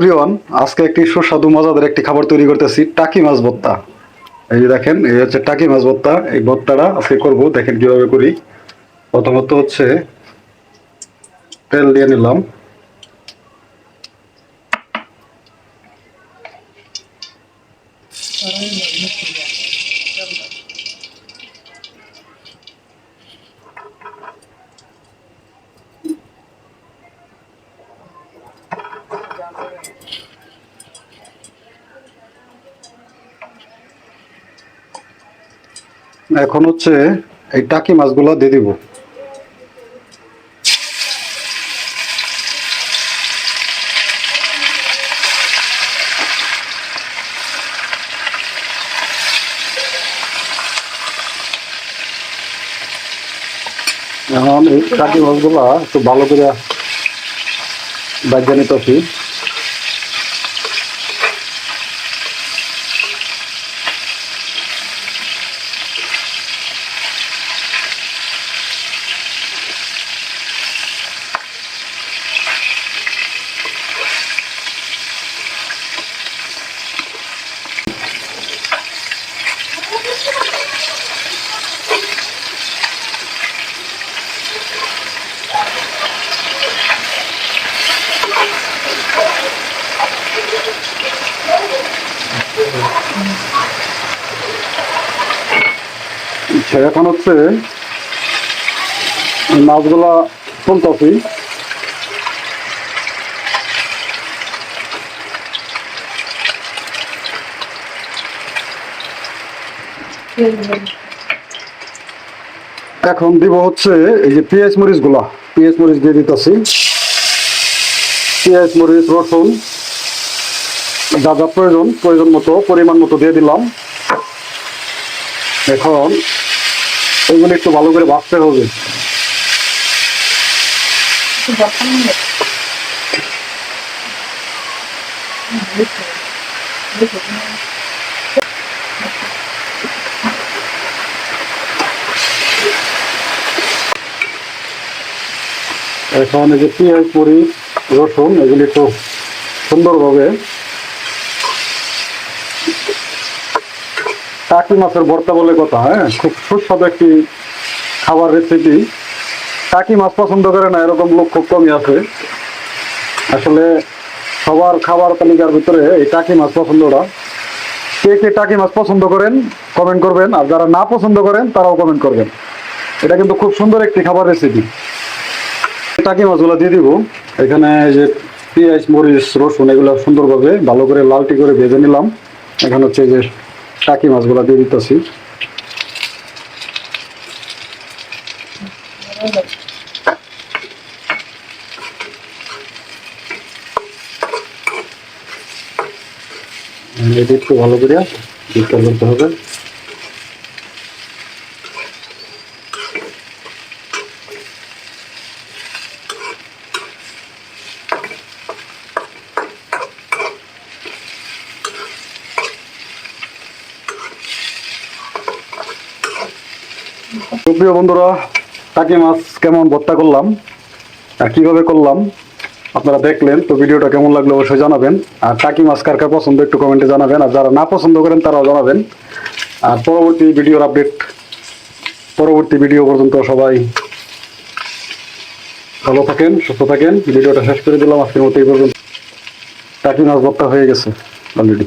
Everyone আজকে একটি সুস্বাদু, মজাদার একটি খাবার তৈরি করতেছি, টাকি মাছ ভর্তা। এই যে দেখেন, এই হচ্ছে টাকি মাছ ভর্তা। এই ভর্তাটা আজকে করব, দেখেন কীভাবে করি। প্রথমত হচ্ছে তেল দিয়ে নিলাম। এখন হচ্ছে এই টাকি মাছগুলো দিয়ে দিব। এখন এই টাকি মাছগুলা একটু ভালো করে বাজ্যা নিতেছি। আচ্ছা, এখন হচ্ছে মাছগুলা তুলতেছি। এখন দিব হচ্ছে এই যে পেঁয়াজ মরিচগুলা পেঁয়াজ মরিচ দিয়ে দিতেছি। পেঁয়াজ মরিচ রসুন। যা যা প্রয়োজন প্রয়োজন মতো, পরিমাণ মতো দিয়ে দিলাম। এখন এগুলো একটু ভালো করে ভাজতে হবে। এখন এই যে পেঁয়াজ মরিচ রসুন, এগুলি একটু সুন্দরভাবে টাকি মাছের ভর্তা বলে কথা হ্যাঁ? খুব সুস্বাদু একটি খাবার রেসিপি টাকি মাছ পছন্দ করে না, এরকম লোক খুব কমই আছে। আসলে সবার খাবার তালিকার ভিতরে এই টাকি মাছ পছন্দটা। কে কে টাকি মাছ পছন্দ করেন কমেন্ট করবেন। আর যারা না পছন্দ করেন, তারাও কমেন্ট করবেন। এটা কিন্তু খুব সুন্দর একটি খাবার রেসিপি টাকি মাছগুলো দিয়ে দিব। এখানে যে পেঁয়াজ, মরিচ, রসুন, এগুলো সুন্দরভাবে ভালো করে লালটি করে ভেজে নিলাম। এখানে হচ্ছে যে টাকি মাছগুলো দিয়ে দিতেছি। একটু ভালো করে ডিপটা করতে হবে। প্রিয় বন্ধুরা টাকি মাছ কেমন ভর্তা করলাম আর কীভাবে করলাম আপনারা দেখলেন, তো ভিডিওটা কেমন লাগল অবশ্যই জানাবেন। আর টাকি মাছ কার কার পছন্দ একটু কমেন্টে জানাবেন, আর যারা না পছন্দ করেন তারাও জানাবেন। আর পরবর্তী ভিডিওর আপডেট, পরবর্তী ভিডিও পর্যন্ত সবাই ভালো থাকেন, সুস্থ থাকেন। ভিডিওটা শেষ করে দিলাম, আজকের মতো এই পর্যন্ত। টাকি মাছ ভর্তা হয়ে গেছে অলরেডি